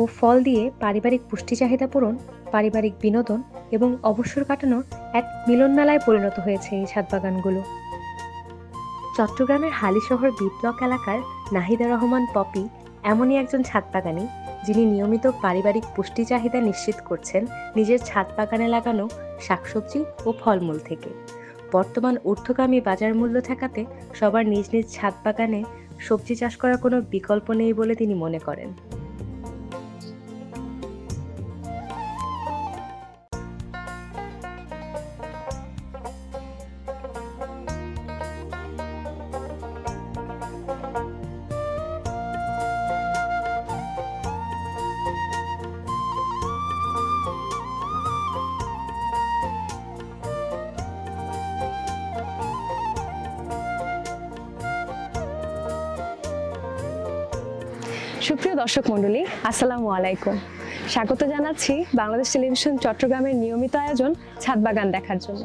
ও ফল দিয়ে পারিবারিক পুষ্টি চাহিদা পূরণ, পারিবারিক বিনোদন এবং অবসর কাটানোর এক মিলনমেলায় পরিণত হয়েছে এই ছাদ বাগানগুলো চট্টগ্রামের হালিশহর বিপ্লক এলাকার নাহিদা রহমান পপি এমনই একজন ছাদ বাগানি যিনি নিয়মিত পারিবারিক পুষ্টি চাহিদা নিশ্চিত করছেন নিজের ছাদ বাগানে লাগানো শাকসবজি ও ফলমূল থেকে। বর্তমান ঊর্ধ্বগামী বাজার মূল্য ঠেকাতে সবার নিজ নিজ ছাদ বাগানে সবজি চাষ করার কোনো বিকল্প নেই বলে তিনি মনে করেন। সুপ্রিয় দর্শক মণ্ডলী আসসালামু আলাইকুম। স্বাগত জানাচ্ছি বাংলাদেশ টেলিভিশন চট্টগ্রামের নিয়মিত আয়োজন ছাদ বাগান দেখার জন্য।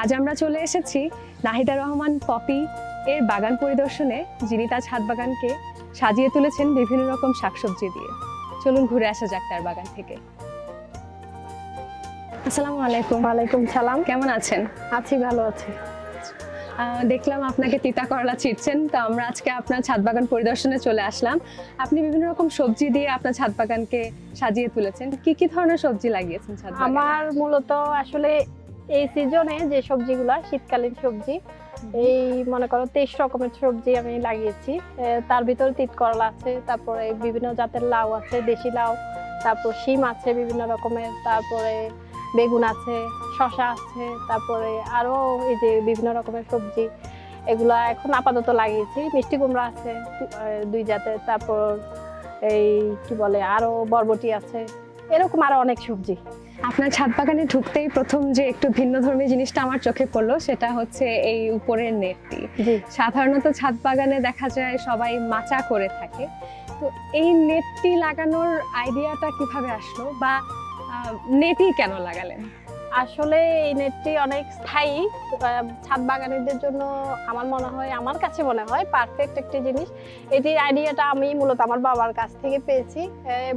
আজ আমরা চলে এসেছি নাহিদা রহমান পপি এর বাগান পরিদর্শনে যিনি তার ছাদ বাগানকে সাজিয়ে তুলেছেন বিভিন্ন রকম শাকসবজি দিয়ে। চলুন ঘুরে আসা যাক তার বাগান থেকে। আসসালামু আলাইকুম। ওয়ালাইকুম সালাম। কেমন আছেন? আছি ভালো আছি। দেখলাম আপনাকে তিতা করলা ছিটছেন তো আমরা আজকে আপনার ছাদ বাগান পরিদর্শনে চলে আসলাম। আপনি বিভিন্ন রকম সবজি দিয়ে আপনার ছাদ বাগানকে সাজিয়ে তুলেছেন। কি কি ধরনের সবজি লাগিয়েছেন ছাদ আমার মূলত আসলে এই সিজনে যে সবজিগুলা শীতকালীন সবজি এই মনে করো তেইশ রকমের সবজি আমি লাগিয়েছি। তার ভিতরে তিত করলা আছে তারপরে বিভিন্ন জাতের লাউ আছে দেশি লাউ তারপর শিম আছে বিভিন্ন রকমের তারপরে বেগুন আছে শশা আছে তারপরে আরও এই যে বিভিন্ন রকমের সবজি এগুলা এখন আপাতত লাগিয়েছি। মিষ্টি কুমড়া আছে দুই জাতের তারপর এই কি বলে আরও বরবটি আছে এরকম আরও অনেক সবজি। আপনার ছাদ বাগানে ঢুকতেই প্রথম যে একটু ভিন্ন ধর্মী জিনিসটা আমার চোখে পড়ল সেটা হচ্ছে এই উপরের নেটটি। সাধারণত ছাদ বাগানে দেখা যায় সবাই মাচা করে থাকে। তো এই নেটটি লাগানোর আইডিয়াটা কীভাবে আসলো? বা নেটই কেন লাগালেন আসলে এই নেটটি অনেক স্থায়ী। ছাদ বাগানীদের জন্য আমার মনে হয় আমার কাছে মনে হয় পারফেক্ট একটি জিনিস। এটির আইডিয়াটা আমি মূলত আমার বাবার কাছ থেকে পেয়েছি।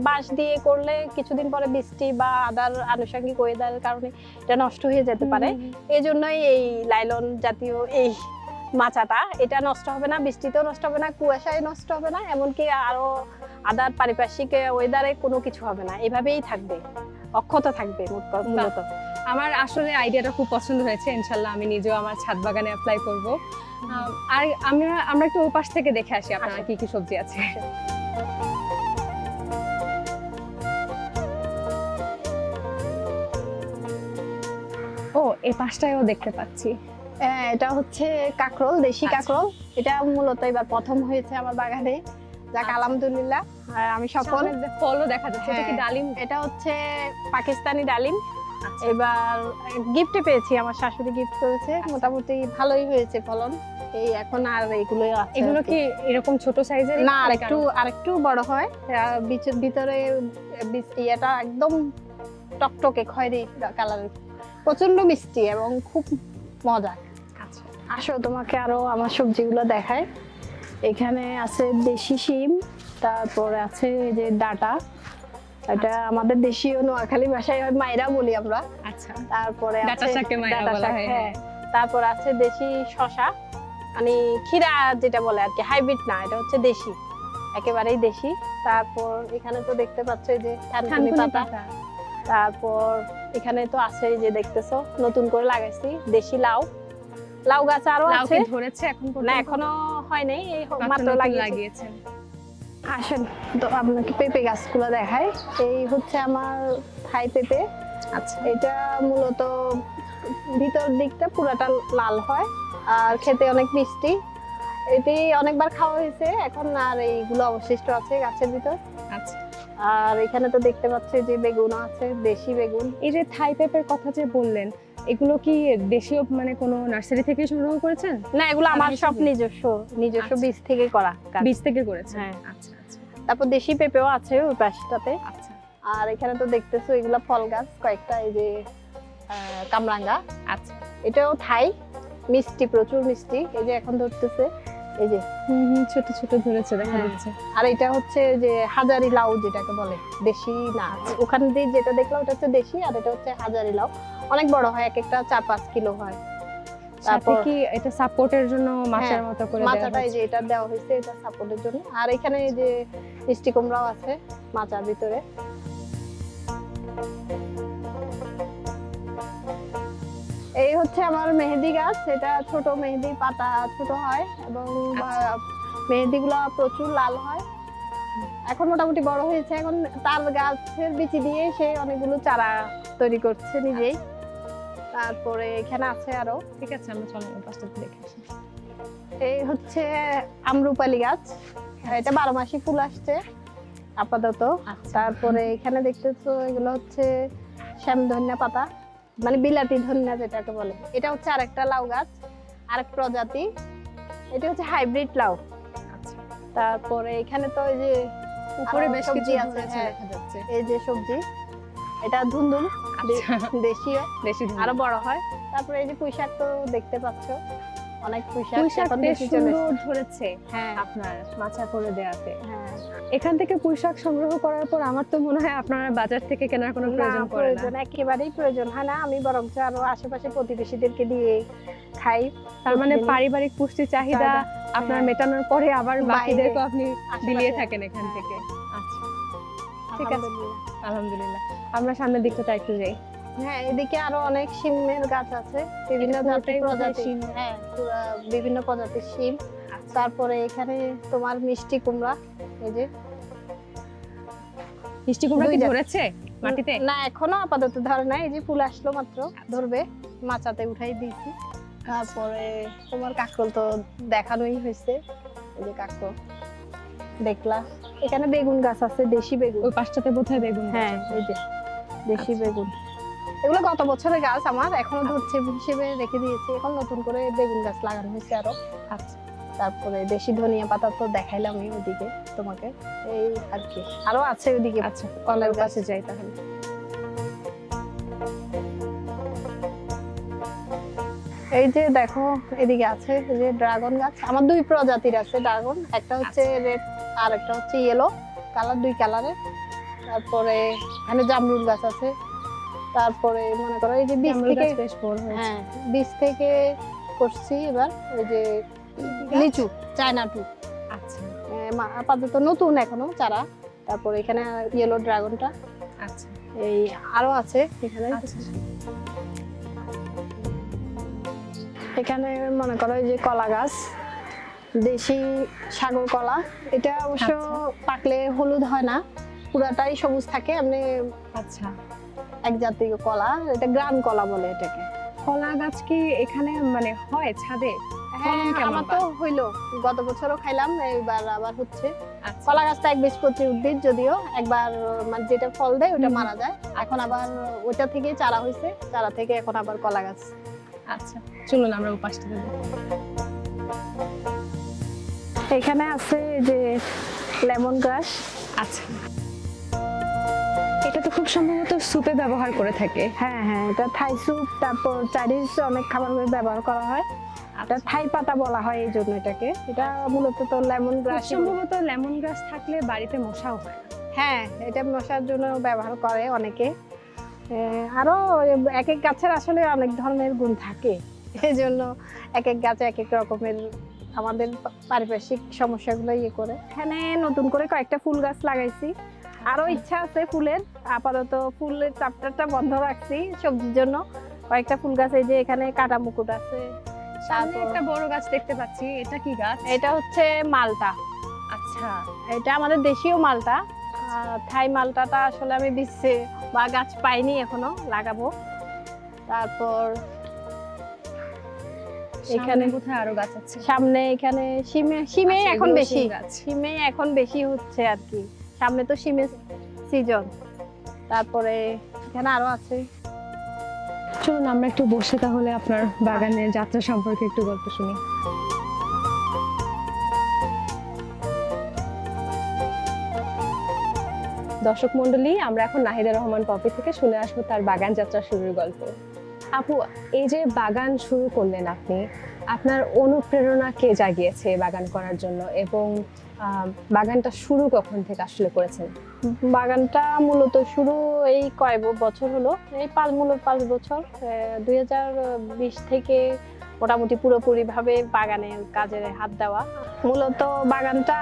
বাঁশ দিয়ে করলে কিছুদিন পরে বৃষ্টি বা আদার আনুষঙ্গিক ওয়েদারের কারণে এটা নষ্ট হয়ে যেতে পারে। এই জন্যই এই লাইলন জাতীয় এই মাচাটা এটা নষ্ট হবে না বৃষ্টিতেও নষ্ট হবে না কুয়াশায় নষ্ট হবে না এমনকি আরও আদার পারিপার্শ্বিক ওয়েদারে কোনো কিছু হবে না। এভাবেই থাকবে। অক্ষত থাকবে মূলত আমার আসলে আইডিয়াটা খুব পছন্দ হয়েছে ইনশাল্লাহ আমি নিজেও আমার ছাদ বাগানে অ্যাপ্লাই করব। আর আমরা আমরা একটু ওপাশ থেকে দেখে আসি আপনার কি কি সবজি আছে। ও এই পাশটায়ও দেখতে পাচ্ছি। হ্যাঁ, এটা হচ্ছে কাকরোল দেশি আচ্ছা। কাকরোল। এটা মূলত এবার প্রথম হয়েছে আমার বাগানে। যাক আচ্ছা। আলহামদুলিল্লাহ। আর আমি সফল ফলও দেখা যাচ্ছে এটা কি হ্যাঁ। ডালিম? এটা হচ্ছে পাকিস্তানি ডালিম। আচ্ছা। এবার গিফটে পেয়েছি আমার শাশুড়ি গিফট করেছে। আচ্ছা। মোটামুটি ভালোই হয়েছে ফলন। এই এখন আর আছে এগুলো কি। এরকম ছোট সাইজের? না আরেকটু বড় হয়। ভিতরে ইয়েটা একদম টকটকে খয়েরি কালারের। প্রচণ্ড মিষ্টি এবং খুব মজা আচ্ছা। আসো তোমাকে আরও আমার সবজিগুলো দেখায় এখানে আছে দেশি শিম তারপরে আছে যে ডাটা। এটা আমাদের দেশীয় নোয়াখালী ভাষায় মায়েরা বলি আমরা। আচ্ছা। তারপরে হয়, হ্যাঁ। তারপর আছে দেশি শশা মানে ক্ষীরা যেটা বলে আর কি হাইব্রিড না এটা হচ্ছে দেশি। একেবারেই দেশি। তারপর এখানে তো দেখতে পাচ্ছ এই যে থানকুনি পাতা। তারপর এখানে তো আছে যে দেখতেছো নতুন করে লাগাইছি দেশি লাউ। লাউ গাছ আরও লাউ আছে। কি ধরেছে এখন না এখনও হয় নাই এই মাত্র লাগিয়েছেন। আসেন তো আপনাকে পেঁপে গাছগুলো দেখাই। এই হচ্ছে আমার থাই পেঁপে। আচ্ছা। এটা মূলত ভিতর দিকটা পুরাটা লাল হয় আর খেতে অনেক মিষ্টি। এটি অনেকবার খাওয়া হয়েছে এখন আর এইগুলো অবশিষ্ট আছে গাছের ভিতর। আচ্ছা। আর এখানে তো দেখতে পাচ্ছি যে বেগুন আছে দেশি বেগুন। এই যে থাই পেঁপের কথা যে বললেন এগুলো কি দেশীয় মানে কোনো নার্সারি থেকে সংগ্রহ করেছেন? না এগুলো আমার সব নিজস্ব নিজস্ব আচ্ছা। বীজ থেকে করা বীজ থেকে করেছেন? হ্যাঁ। আচ্ছা আচ্ছা। তারপর দেশি পেঁপেও আছে ওই পাশটাতে। আচ্ছা। আর এখানে তো দেখতেছো এগুলা ফল গাছ কয়েকটা এই যে কামরাঙ্গা। আচ্ছা। এটাও থাই মিষ্টি প্রচুর মিষ্টি। এই যে এখন ধরতেছে এই যে। ছোট ছোট ধরেছে দেখা হ্যাঁ। যাচ্ছে। আর এটা হচ্ছে যে হাজারি লাউ যেটাকে বলে দেশি না। ওখানে দিয়ে যেটা দেখলাম ওটা হচ্ছে দেশি আর এটা হচ্ছে হাজারি লাউ অনেক বড় হয় এক একটা চার পাঁচ কিলো হয়। তারপর কি এটা সাপোর্টের জন্য মাছের হ্যাঁ, মতো করে মাচাটা এই যে এটা দেওয়া হয়েছে এটা সাপোর্টের জন্য। আর এখানে এই যে মিষ্টি কুমড়াও আছে মাচার ভিতরে। এই হচ্ছে আমার মেহেদি গাছ এটা ছোট মেহেদি পাতা ছোট হয় এবং আচ্ছা। মেহেদি প্রচুর লাল হয়। এখন মোটামুটি বড় হয়েছে এখন তার গাছের বিচি দিয়ে সে অনেকগুলো চারা তৈরি করছে নিজেই। তারপরে এখানে আছে আরও। ঠিক আছে আমরা চলেন ওই পাশটাতে দেখে আসি। এই হচ্ছে আমরুপালি গাছ। এটা বারো মাসি ফুল আসছে আপাতত। আচ্ছা। তারপরে এখানে দেখতেছো এগুলো হচ্ছে শ্যাম ধনিয়া পাতা মানে বিলাতি ধনিয়া যেটাকে বলে। এটা হচ্ছে আরেকটা লাউ গাছ আরেক প্রজাতি। এটা হচ্ছে হাইব্রিড লাউ। আচ্ছা। তারপরে এখানে তো এই যে উপরে বেশ সবজি কিছু আছে, হ্যাঁ। এই যে সবজি এটা ধুন্দুল দেশীয়। বেশি আরও বড় হয়। তারপরে এই যে পুঁইশাক তো দেখতে পাচ্ছ। অনেক পুঁইশাক এখন বেশ সুন্দর ধরেছে হ্যাঁ। আপনার মাচা করে দেয়াতে। হ্যাঁ। এখান থেকে পুঁই শাক সংগ্রহ করার পর আমার তো মনে হয় আপনার বাজার থেকে কেনার কোনো প্রয়োজন পড়ে না। প্রয়োজন একেবারেই প্রয়োজন হয় না। আমি বরঞ্চ আরও আশেপাশে প্রতিবেশীদেরকে দিয়ে খাই। তার মানে পারিবারিক পুষ্টি চাহিদা আপনার হ্যাঁ। মেটানোর পরে আবার বাকিদেরকে আপনি। বিলিয়ে থাকেন এখান। থেকে। আচ্ছা। ঠিক আছে। আলহামদুলিল্লাহ। আমরা সামনের দিকটা একটু যাই। হ্যাঁ এদিকে আরও অনেক শিমের গাছ আছে। বিভিন্ন জাতির বোধহয় প্রজাতি হ্যাঁ। বিভিন্ন প্রজাতির শিম। তারপরে এখানে তোমার মিষ্টি কুমড়া এই যে। মিষ্টি কুমড়া কি ধরেছে মাটিতে? না এখনও আপাতত ধরে নাই। এই যে ফুল আসলো মাত্র ধরবে। মাচাতে উঠাই দিয়েছি। তারপরে তোমার কাকরোল তো দেখানোই হয়েছে। এই যে কাকরোল দেখলা। এখানে বেগুন গাছ আছে দেশি বেগুন। ওই পাশটাতে বোধহয় বেগুন হ্যাঁ এই যে দেশি আচ্ছা। বেগুন। এগুলো গত বছরের গাছ আমার এখনও ধরছে হিসেবে রেখে দিয়েছি। এখন নতুন করে বেগুন গাছ লাগানো হয়েছে আরও। আচ্ছা তারপরে দেশি ধনিয়া পাতা তো দেখাইলাম আমি ওদিকে তোমাকে। এই আর কি আরও আছে ওইদিকে আচ্ছা কলার গাছে। যাই তাহলে। এই যে দেখো এদিকে আছে এই যে ড্রাগন গাছ। আমার দুই প্রজাতির আছে ড্রাগন একটা হচ্ছে আচ্ছা। রেড আর একটা হচ্ছে ইয়েলো কালার দুই কালারের তারপরে এখানে জামরুল গাছ আছে। তারপরে মনে করো এই যে বীজ থেকে হ্যাঁ বীজ থেকে করছি এবার ওই যে লিচু চায়না টু। আচ্ছা। আপাতত নতুন এখনও চারা। তারপরে এখানে ইয়েলো ড্রাগনটা। আচ্ছা। এই আরও আছে এখানে। এখানে মনে করো যে কলা গাছ দেশি সাগর কলা এটা অবশ্য আচ্ছা। পাকলে হলুদ হয় না পুরাটাই সবুজ থাকে এমনি আচ্ছা। এক জাতীয় কলা এটা গ্রাম কলা বলে এটাকে। কলা গাছ কি এখানে মানে হয় ছাদে? হ্যাঁ আমার তো হইল গত বছরও খাইলাম এইবার আবার হচ্ছে। আচ্ছা। কলা গাছটা এক বীজপত্রী উদ্ভিদ যদিও একবার মানে যেটা ফল দেয় ওটা মারা যায়। এখন আবার ওইটা থেকে চারা হয়েছে চারা থেকে এখন আবার কলা গাছ। আচ্ছা। চলুন আমরা পাশটাতে যাই। এখানে আছে যে লেমন গ্রাস। আচ্ছা। এটা তো খুব সম্ভবত সুপে ব্যবহার করে থাকে। হ্যাঁ হ্যাঁ এটা থাই স্যুপ তারপর চাইনিজ অনেক খাবার ব্যবহার করা হয়। এটা আচ্ছা। থাই পাতা বলা হয় এই জন্য এটাকে। এটা মূলত তো লেমন গ্রাস সম্ভবত লেমন গ্রাস থাকলে বাড়িতে মশাও হয় হ্যাঁ এটা মশার জন্য ব্যবহার করে অনেকে। এ, আরও এক এক গাছের আসলে অনেক ধরনের গুণ থাকে। এই জন্য এক এক গাছে এক এক রকমের আমাদের পারিপার্শ্বিক সমস্যাগুলো ইয়ে করে। এখানে নতুন করে কয়েকটা ফুল গাছ লাগাইছি। আরও ইচ্ছা আছে ফুলের। আপাতত ফুলের চাপ্টারটা বন্ধ রাখছি সবজির জন্য। কয়েকটা ফুল গাছ এই যে এখানে কাটা মুকুট আছে। সামনে একটা বড় গাছ দেখতে পাচ্ছি। এটা কি গাছ? এটা হচ্ছে মালটা। আচ্ছা। এটা আমাদের দেশীয় মালটা। থাই মালটাটা আসলে আমি দিচ্ছে বা গাছ পাইনি এখনও লাগাবো। তারপর এখানে কোথায় আরও গাছ আছে? সামনে এখানে সিমে সিমে আচ্ছা, এখন বেশি সিমে এখন বেশি হচ্ছে আর কি। সামনে তো সিমের সিজন। তারপরে এখানে আরও আছে। চলুন আমরা একটু বসে তাহলে আপনার বাগানের যাত্রা সম্পর্কে একটু গল্প শুনি। দর্শক মন্ডলী আমরা এখন নাহিদা রহমান পপি থেকে শুনে আসব তার বাগান যাত্রা শুরুর গল্প। আপু, এই যে বাগান শুরু করলেন আপনি, আপনার অনুপ্রেরণা কে জাগিয়েছে বাগান করার জন্য? এবং বাগানটা শুরু কখন থেকে আসলে করেছেন? বাগানটা মূলত শুরু এই কয় বছর হলো। এই পাঁচ মূলত পাঁচ বছর দুই হাজার বিশ থেকে মোটামুটি পুরোপুরি ভাবে বাগানের কাজে হাত দেওয়া। মূলত বাগানটা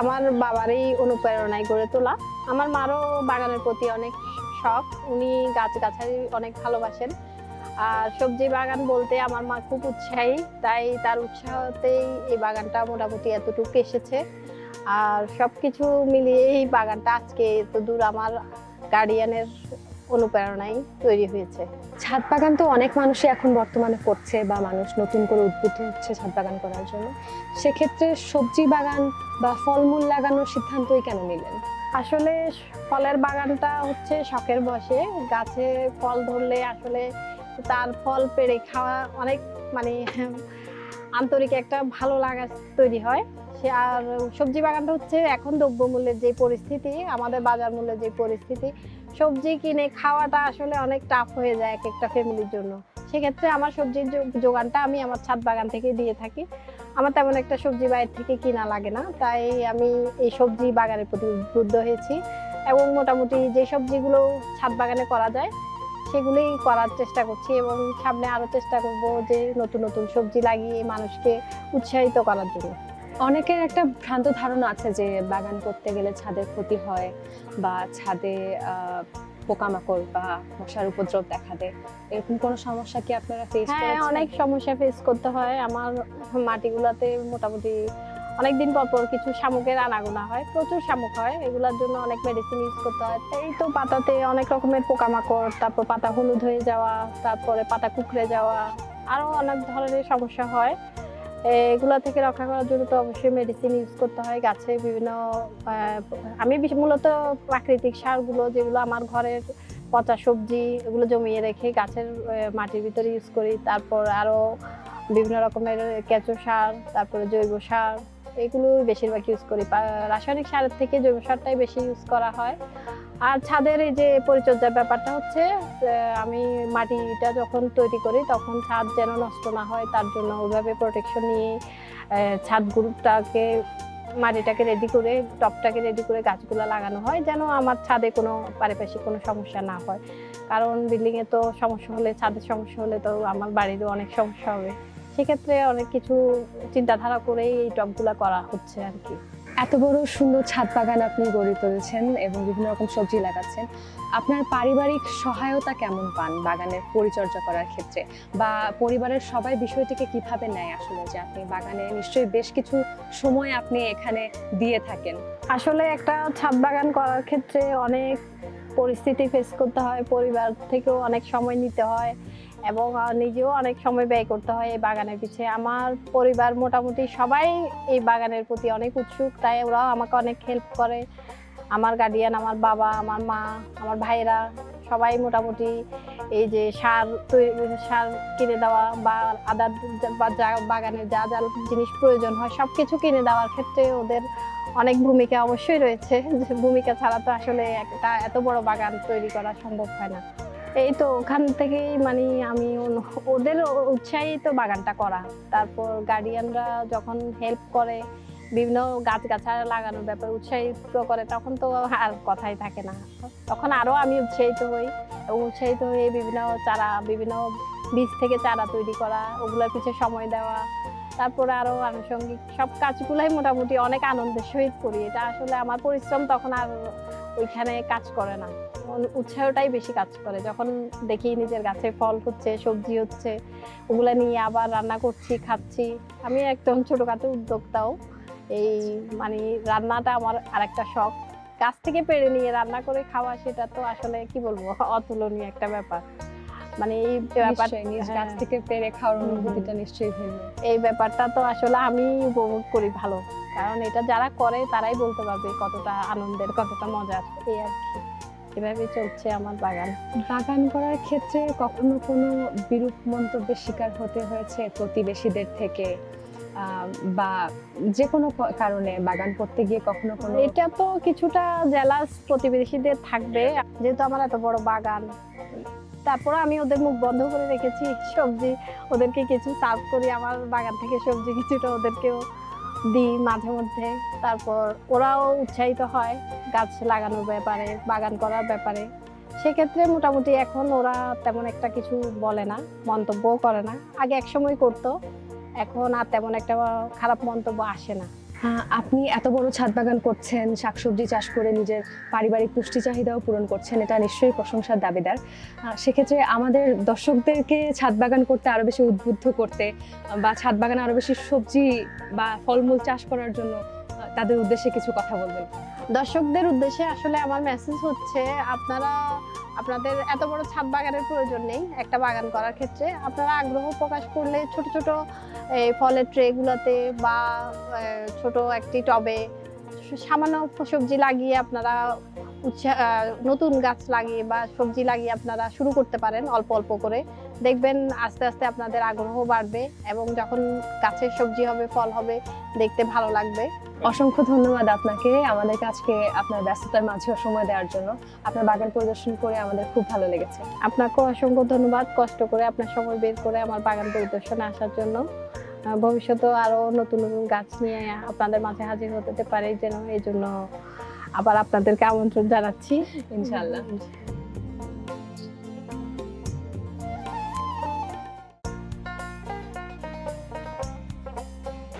আমার বাবারই অনুপ্রেরণায় গড়ে তোলা। আমার মারও বাগানের প্রতি অনেক শখ। উনি গাছ গাছালি অনেক ভালোবাসেন। আর সবজি বাগান বলতে আমার মা খুব উৎসাহী, তাই তার উৎসাহতেই এই বাগানটা মোটামুটি এতটুকু এসেছে। আর সবকিছু মিলিয়ে এই বাগানটা আজকে এত দূর আমার গার্ডিয়ানের অনুপ্রেরণায় তৈরি হয়েছে। ছাদ বাগান তো অনেক মানুষই এখন বর্তমানে করছে বা মানুষ নতুন করে উদ্বুদ্ধ হচ্ছে ছাদ বাগান করার জন্য। সেক্ষেত্রে সবজি বাগান বা ফলমূল লাগানোর সিদ্ধান্তই কেন নিলেন? আসলে ফলের বাগানটা হচ্ছে শখের বসে। গাছে ফল ধরলে আসলে তার ফল পেড়ে খাওয়া অনেক মানে আন্তরিক একটা ভালো লাগা তৈরি হয়। সে আর সবজি বাগানটা হচ্ছে এখন দ্রব্যমূল্যের যে পরিস্থিতি আমাদের বাজার মূল্যের যে পরিস্থিতি সবজি কিনে খাওয়াটা আসলে অনেক টাফ হয়ে যায় এক একটা ফ্যামিলির জন্য। সেক্ষেত্রে আমার সবজির যোগানটা আমি আমার ছাদ বাগান থেকে দিয়ে থাকি। আমার তেমন একটা সবজি বাইরে থেকে কিনা লাগে না, তাই আমি এই সবজি বাগানের প্রতি উদ্বুদ্ধ হয়েছি। এবং মোটামুটি যে সবজিগুলো ছাদ বাগানে করা যায়, সেগুলোই করার চেষ্টা করছি এবং সামনে আরও চেষ্টা করব যে নতুন নতুন সবজি লাগিয়ে মানুষকে উৎসাহিত করার জন্য। অনেকের একটা ভ্রান্ত ধারণা আছে যে বাগান করতে গেলে ছাদের ক্ষতি হয় বা ছাদে পোকামাকড় বা মশার উপদ্রব দেখা দেয়। এরকম কোনো সমস্যা কি আপনারা ফেস হ্যাঁ অনেক সমস্যা ফেস করতে হয়। আমার মাটিগুলোতে মোটামুটি অনেকদিন পর পর কিছু শামুকের আনাগোনা হয় প্রচুর শামুক হয়। এগুলোর জন্য অনেক মেডিসিন ইউজ করতে হয়। এই তো পাতাতে অনেক রকমের পোকামাকড় তারপর পাতা হলুদ হয়ে যাওয়া তারপরে পাতা কুকড়ে যাওয়া আরও অনেক ধরনের সমস্যা হয়। এগুলা থেকে রক্ষা করার জন্য তো অবশ্যই মেডিসিন ইউজ করতে হয়। গাছে বিভিন্ন আমি মূলত প্রাকৃতিক সারগুলো যেগুলো আমার ঘরের পচা সবজি এগুলো জমিয়ে রেখে গাছের মাটির ভিতরে ইউজ করি। তারপর আরও বিভিন্ন রকমের কেঁচো সার, তারপরে জৈব সার এগুলো বেশিরভাগ ইউজ করি। রাসায়নিক সারের থেকে জৈব সারটাই বেশি ইউজ করা হয়। আর ছাদের এই যে পরিচর্যার ব্যাপারটা হচ্ছে আমি মাটিটা যখন তৈরি করি তখন ছাদ যেন নষ্ট না হয়, তার জন্য ওইভাবে প্রোটেকশন নিয়ে ছাদ গ্রুপটাকে মাটিটাকে রেডি করে, টপটাকে রেডি করে গাছগুলো লাগানো হয়, যেন আমার ছাদে কোনো পারিপার্শ্বিক কোনো সমস্যা না হয়। কারণ বিল্ডিংয়ে তো সমস্যা হলে, ছাদের সমস্যা হলে তো আমার বাড়িরও অনেক সমস্যা হবে। সেক্ষেত্রে অনেক কিছু চিন্তাধারা করেই এই টবগুলা করা হচ্ছে আর কি। এত বড় সুন্দর ছাদ বাগান আপনি গড়ে তুলেছেন এবং বিভিন্ন রকম সবজি লাগাচ্ছেন। আপনার পারিবারিক সহায়তা কেমন পান বাগানের পরিচর্যা করার ক্ষেত্রে? বা পরিবারের সবাই বিষয়টিকে কীভাবে নেয় আসলে যে আপনি বাগানে নিশ্চয়ই বেশ কিছু সময় আপনি এখানে দিয়ে থাকেন? আসলে একটা ছাদ বাগান করার ক্ষেত্রে অনেক পরিস্থিতি ফেস করতে হয়, পরিবার থেকেও অনেক সময় নিতে হয়। এবং নিজেও অনেক সময় ব্যয় করতে হয় এই বাগানের পিছে। আমার পরিবার মোটামুটি সবাই এই বাগানের প্রতি অনেক উৎসুক, তাই ওরাও আমাকে অনেক হেল্প করে। আমার গার্ডিয়ান আমার বাবা, আমার মা, আমার ভাইয়েরা সবাই মোটামুটি এই যে সার সার কিনে দেওয়া বা আদার বাগানের যা যা জিনিস প্রয়োজন হয় সব কিছু কিনে দেওয়ার ক্ষেত্রে ওদের অনেক ভূমিকা অবশ্যই রয়েছে। ভূমিকা ছাড়া তো আসলে একটা এত বড় বাগান তৈরি করা সম্ভব হয় না। এই তো ওখান থেকেই মানে আমি ওদের উৎসাহিত বাগানটা করা। তারপর গার্ডিয়ানরা যখন হেল্প করে, বিভিন্ন গাছ গাছাড়া লাগানোর ব্যাপারে উৎসাহিত করে, তখন তো আর কথাই থাকে না। তখন আরও আমি উৎসাহিত হই। উৎসাহিত হয়ে বিভিন্ন চারা, বিভিন্ন বীজ থেকে চারা তৈরি করা, ওগুলোর পিছিয়ে সময় দেওয়া। তারপরে আরও আনুষঙ্গিক সব কাজগুলাই মোটামুটি অনেক আনন্দের সহিত করি। এটা আসলে আমার পরিশ্রম তখন আর ওইখানে কাজ করে না। উন- উৎসাহটাই বেশি কাজ করে। যখন দেখি নিজের গাছে ফল হচ্ছে সবজি হচ্ছে ওগুলো নিয়ে আবার রান্না করছি খাচ্ছি। আমি একদম ছোটখাটো উদ্যোক্তাও। এই মানে রান্নাটা আমার আরেকটা শখ। গাছ থেকে পেরে নিয়ে রান্না করে খাওয়া সেটা তো আসলে কি বলব? অতুলনীয় একটা ব্যাপার। মানে এই ব্যাপার নিশ্চয়ই। গাছ হ্যাঁ। থেকে পেরে খাওয়ার। অনুভূতিটা নিশ্চয়ই ভিন্ন। এই ব্যাপারটা তো আসলে আমি উপভোগ করি ভালো। কারণ এটা যারা করে তারাই বলতে পারবে কতটা আনন্দের কতটা মজার। এই আর কি। এভাবেই চলছে আমার বাগান। বাগান করার ক্ষেত্রে কখনো কোনো বিরূপ মন্তব্যের শিকার হতে হয়েছে প্রতিবেশীদের থেকে? বা যে কোনো কারণে বাগান করতে গিয়ে কখনো কোনো এটা তো কিছুটা জেলাস প্রতিবেশীদের থাকবে। যেহেতু আমার এত বড় বাগান তারপরে আমি ওদের মুখ বন্ধ করে রেখেছি। সবজি ওদেরকে কিছু সার্ভ করি। আমার বাগান থেকে সবজি কিছুটা ওদেরকেও দিই মাঝে মধ্যে। তারপর ওরাও উৎসাহিত হয়। গাছ লাগানোর ব্যাপারে বাগান করার ব্যাপারে। সেক্ষেত্রে মোটামুটি এখন ওরা তেমন একটা কিছু বলে না মন্তব্যও করে না। আগে এক সময় করতো এখন আর তেমন একটা খারাপ মন্তব্য আসে না। আহ, আপনি এত বড় ছাদ বাগান করছেন শাকসবজি চাষ করে নিজের পারিবারিক পুষ্টি চাহিদাও পূরণ করছেন এটা নিশ্চয়ই প্রশংসার দাবিদার। সেক্ষেত্রে আমাদের দর্শকদেরকে ছাদ বাগান করতে আরও বেশি উদ্বুদ্ধ করতে বা ছাদ বাগানে আরও বেশি সবজি বা ফলমূল চাষ করার জন্য তাদের উদ্দেশ্যে কিছু কথা বলবেন। দর্শকদের উদ্দেশ্যে আসলে আমার মেসেজ হচ্ছে, আপনারা, আপনাদের এত বড় ছাদ বাগানের প্রয়োজন নেই একটা বাগান করার ক্ষেত্রে। আপনারা আগ্রহ প্রকাশ করলে ছোট ছোট এই ফলের ট্রেগুলোতে বা ছোট একটি টবে সামান্য সবজি লাগিয়ে আপনারা উৎসাহ নতুন গাছ লাগিয়ে বা সবজি লাগিয়ে আপনারা শুরু করতে পারেন অল্প অল্প করে। দেখবেন আস্তে আস্তে আপনাদের আগ্রহ বাড়বে এবং যখন গাছের সবজি হবে, ফল হবে, দেখতে ভালো লাগবে। অসংখ্য ধন্যবাদ আপনাকে আমাদের আজকে আপনার ব্যস্ততার মাঝেও সময় দেওয়ার জন্য। আপনার বাগান পরিদর্শন করে আমাদের খুব ভালো লেগেছে। আপনাকে অসংখ্য ধন্যবাদ কষ্ট করে আপনার সময় বের করে আমার বাগান পরিদর্শনে আসার জন্য। ভবিষ্যতে আরও নতুন নতুন গাছ নিয়ে আপনাদের মাঝে হাজির হতে পারে যেন এই জন্য আবার আপনাদেরকে আমন্ত্রণ জানাচ্ছি। ইনশাআল্লাহ।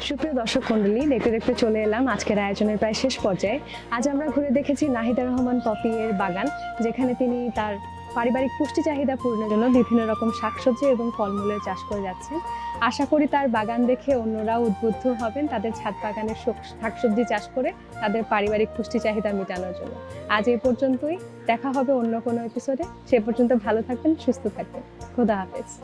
সুপ্রিয় দর্শক মন্ডলী, দেখতে দেখতে চলে এলাম আজকের আয়োজনের প্রায় শেষ পর্যায়ে। আজ আমরা ঘুরে দেখেছি নাহিদা রহমান পপি এর বাগান, যেখানে তিনি তার পারিবারিক পুষ্টি চাহিদা পূরণের জন্য বিভিন্ন রকম শাকসবজি এবং ফলমূলের চাষ করে যাচ্ছেন। আশা করি তার বাগান দেখে অন্যরাও উদ্বুদ্ধ হবেন তাদের ছাদ বাগানের শক- শাকসবজি চাষ করে তাদের পারিবারিক পুষ্টি চাহিদা মেটানোর জন্য। আজ এই পর্যন্তই, দেখা হবে অন্য কোনো এপিসোডে সে পর্যন্ত ভালো থাকবেন, সুস্থ থাকবেন। খোদা হাফেজ।